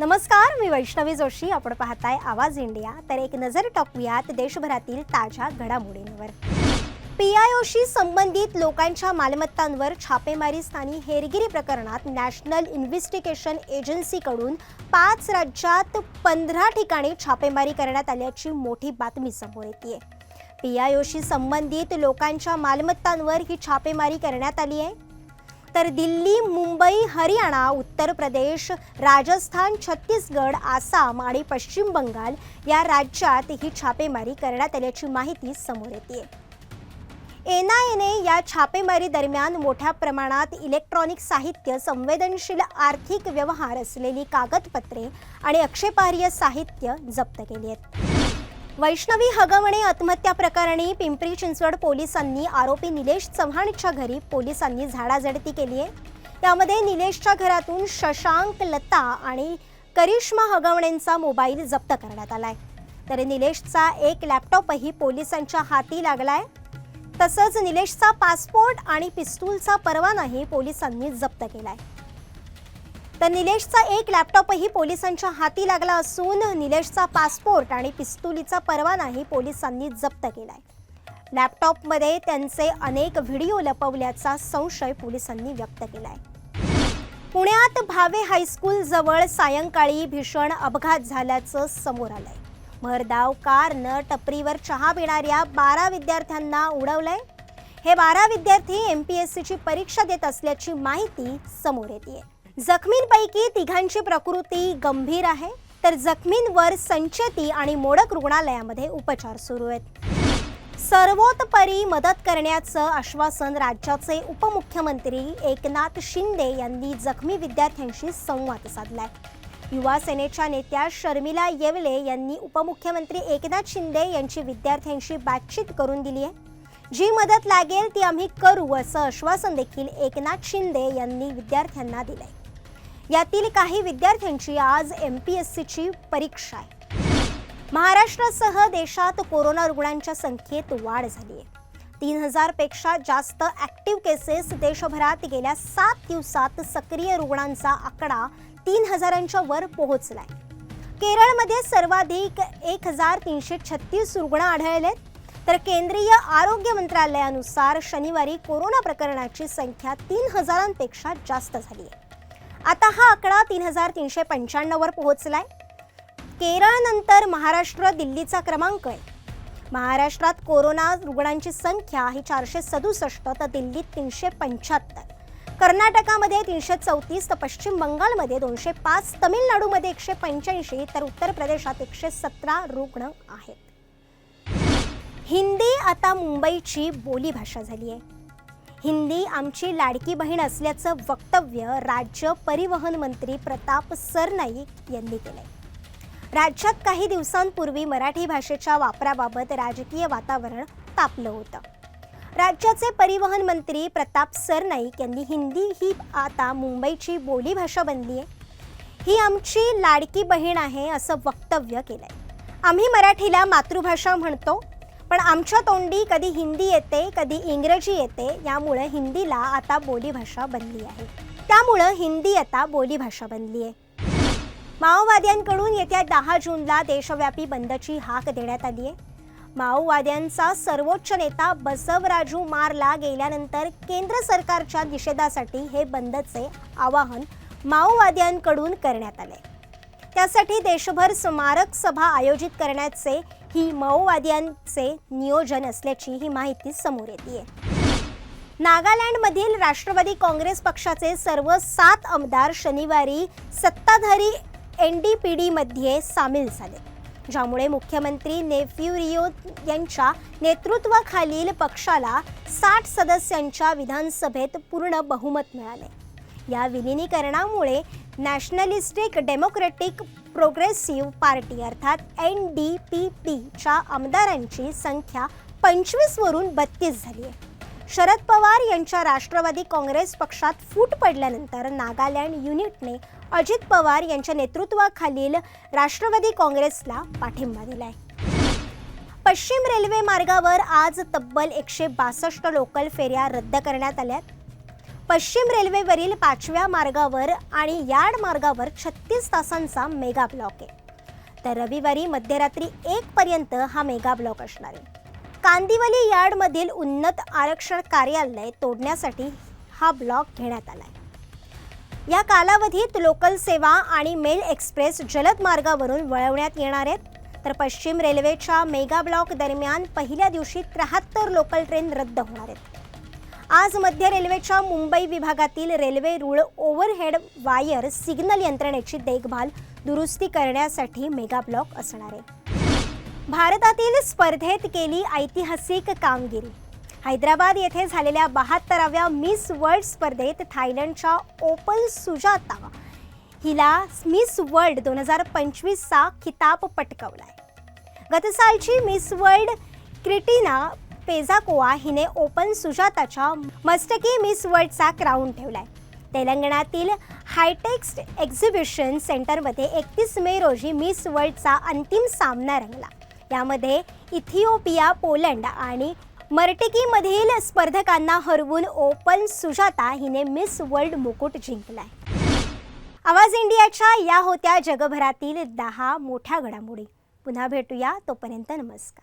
नमस्कार मी वैष्णवी जोशी. आपण पाहताय आवाज इंडिया. तर एक नजर टाकूयात देशभरातील ताज्या घडामोडींवर. पीआयओशी संबंधित लोकांच्या मालमत्तांवर छापेमारी स्थानी हेरगिरी प्रकरणात नॅशनल इन्व्हेस्टिगेशन एजन्सीकडून पाच राज्यात पंधरा ठिकाणी छापेमारी करण्यात आल्याची मोठी बातमी समोर येते पीआयओशी संबंधित लोकांच्या मालमत्तांवर ही छापेमारी करण्यात आली आहे. तर दिल्ली मुंबई हरियाणा उत्तर प्रदेश राजस्थान छत्तीसगड आसाम आणि पश्चिम बंगाल या राज्यात ही छापेमारी करण्यात आल्याची माहिती समोर येते एन या छापेमारी दरम्यान मोठ्या प्रमाणात इलेक्ट्रॉनिक साहित्य संवेदनशील आर्थिक व्यवहार असलेली कागदपत्रे आणि आक्षेपार्ह साहित्य जप्त केली आहेत. वैष्णवी हगवणे आत्महत्या प्रकरणी पिंपरी चिंचवड पोलिसांनी आरोपी निलेश चव्हाणच्या घरी पोलिसांनी झाडाझडती केली आहे. त्यामध्ये निलेशच्या घरातून शशांक लता आणि करिश्मा हगवणेंचा मोबाईल जप्त करण्यात आलाय. तर निलेशचा एक लॅपटॉपही पोलिसांच्या हाती लागलाय. तसंच निलेशचा पासपोर्ट आणि पिस्तूलचा परवानाही पोलिसांनी जप्त केलाय. तर निलेशचा एक लॅपटॉपही पोलिसांच्या हाती लागला असून निलेशचा पासपोर्ट आणि पिस्तुलीचा परवानाही पोलिसांनी जप्त केलाय. लॅपटॉपमध्ये त्यांचे अनेक व्हिडिओ लपवल्याचा संशय पोलिसांनी व्यक्त केलाय. पुण्यात भावे हायस्कूल जवळ सायंकाळी भीषण अपघात झाल्याचं समोर आलंय. भरधाव कारनं टपरीवर चहा पिणाऱ्या बारा विद्यार्थ्यांना उडवलंय. हे बारा विद्यार्थी एम पी एस सीची परीक्षा देत असल्याची माहिती समोर येते जखमींपैकी तिघांची प्रकृती गंभीर आहे. तर जखमींवर संचेती आणि मोडक रुग्णालयामध्ये उपचार सुरू आहेत. सर्वोतपरी मदत करण्याचं आश्वासन राज्याचे उपमुख्यमंत्री एकनाथ शिंदे यांनी जखमी विद्यार्थ्यांशी संवाद साधलाय. युवा सेनेच्या नेत्या शर्मिला येवले यांनी उपमुख्यमंत्री एकनाथ शिंदे यांची विद्यार्थ्यांशी बातचीत करून दिली आहे. जी मदत लागेल ती आम्ही करू असं आश्वासन देखील एकनाथ शिंदे यांनी विद्यार्थ्यांना दिलंय. यातील काही विद्यार्थ्यांची आज एम पी एस सीची परीक्षा आहे. महाराष्ट्रासह देशात कोरोना रुग्णांच्या संख्येत वाढ झाली आहे. तीन हजारपेक्षा जास्त ॲक्टिव्ह केसेस देशभरात गेल्या सात दिवसात सक्रिय रुग्णांचा आकडा तीन हजारांच्या वर आहे केरळमध्ये सर्वाधिक एक हजार तीनशे छत्तीस रुग्ण आढळलेत. तर केंद्रीय आरोग्य मंत्रालयानुसार शनिवारी कोरोना प्रकरणाची संख्या तीन हजारांपेक्षा जास्त झाली आहे. आता हा आकडा तीन हजार तीनशे पंच्याण्णववर पोहोचलाय. केरळनंतर महाराष्ट्र दिल्लीचा क्रमांक आहे. महाराष्ट्रात कोरोना रुग्णांची संख्या ही चारशे सदुसष्ट तर दिल्लीत तीनशे पंच्याहत्तर. कर्नाटकामध्ये तीनशे चौतीस तर पश्चिम बंगालमध्ये दोनशे पाच तमिळनाडूमध्ये एकशे पंच्याऐंशी तर उत्तर प्रदेशात एकशे सतरा रुग्ण आहेत. हिंदी आता मुंबईची बोलीभाषा झाली आहे. हिंदी आमची लाडकी बहीण असल्याचं वक्तव्य राज्य परिवहन मंत्री प्रताप सरनाईक यांनी केलंय. राज्यात काही दिवसांपूर्वी मराठी भाषेच्या वापराबाबत राजकीय वातावरण तापलं होतं. राज्याचे परिवहन मंत्री प्रताप सरनाईक यांनी हिंदी ही आता मुंबईची बोलीभाषा बनली आहे. ही आमची लाडकी बहीण आहे असं वक्तव्य केलंय. आम्ही मराठीला मातृभाषा म्हणतो पण आमच्या तोंडी कधी हिंदी येते कधी इंग्रजी येते यामुळे हिंदीला आता बोलीभाषा बनली आहे. त्यामुळं हिंदी आता बोलीभाषा बनली आहे. माओवाद्यांकडून येत्या दहा जूनला देशव्यापी बंदची हाक देण्यात आली आहे. माओवाद्यांचा सर्वोच्च नेता बसवराजू मारला गेल्यानंतर केंद्र सरकारच्या निषेधासाठी हे बंदचे आवाहन माओवाद्यांकडून करण्यात आले. त्यासाठी देशभर स्मारक सभा आयोजित करण्याचे ही माओवाद्यांचे नियोजन असल्याची ही माहिती समोर येते नागालँडमधील राष्ट्रवादी काँग्रेस पक्षाचे सर्व सात आमदार शनिवारी सत्ताधारी एन डी पी डीमध्ये सामील झाले ज्यामुळे मुख्यमंत्री नेफ्युरियो यांच्या नेतृत्वाखालील पक्षाला साठ सदस्यांच्या विधानसभेत पूर्ण बहुमत मिळाले. या विलिनीकरणामुळे नॅशनलिस्टिक डेमोक्रेटिक प्रोग्रेसिव्ह पार्टी अर्थात एन डी पी पीच्या आमदारांची संख्या पंचवीसवरून बत्तीस झाली आहे. शरद पवार यांच्या राष्ट्रवादी काँग्रेस पक्षात फूट पडल्यानंतर नागालँड युनिटने अजित पवार यांच्या नेतृत्वाखालील राष्ट्रवादी काँग्रेसला पाठिंबा दिलाय. पश्चिम रेल्वे मार्गावर आज तब्बल एकशे बासष्ट लोकल फेऱ्या रद्द करण्यात आल्यात. पश्चिम रेल्वेवरील पाचव्या मार्गावर आणि यार्ड मार्गावर छत्तीस तासांचा मेगा ब्लॉक आहे. तर रविवारी मध्यरात्री एक पर्यंत हा मेगा ब्लॉक असणार आहे. कांदिवली यार्डमधील उन्नत आरक्षण कार्यालय तोडण्यासाठी हा ब्लॉक घेण्यात आलाय. या कालावधीत लोकल सेवा आणि मेल एक्सप्रेस जलद मार्गावरून वळवण्यात येणार आहेत. तर पश्चिम रेल्वेच्या मेगा ब्लॉक दरम्यान पहिल्या दिवशी त्र्याहत्तर लोकल ट्रेन रद्द होणार आहेत. आज मध्य रेल्वेच्या मुंबई विभागातील रेल्वे रूळ ओव्हरहेड वायर सिग्नल यंत्रणेची देखभाल दुरुस्ती करण्यासाठी मेगा ब्लॉक असणार आहे. भारतातील स्पर्धेत केली ऐतिहासिक कामगिरी. हैदराबाद येथे झालेल्या बहात्तराव्या मिस वर्ल्ड स्पर्धेत थायलंडच्या ओपल सुजाता हिला मिस वर्ल्ड दोन हजार पंचवीसचा खिताब पटकावलाय. आहे गतसालची मिस वर्ल्ड क्रिटिना पेझाकोआ हिने ओपन सुजाताच्या मस्तकी मिस वर्ल्डचा क्राऊन ठेवलाय. तेलंगणातील हायटेक्स्ट एक्झिबिशन सेंटरमध्ये एकतीस मे रोजी मिस वर्ल्डचा अंतिम सामना रंगला. यामध्ये इथिओपिया पोलंड आणि मर्टिकीमधील स्पर्धकांना हरवून ओपन सुजाता हिने मिस वर्ल्ड मुकुट जिंकलाय. आवाज इंडियाच्या या होत्या जगभरातील दहा मोठ्या घडामोडी. पुन्हा भेटूया तोपर्यंत नमस्कार.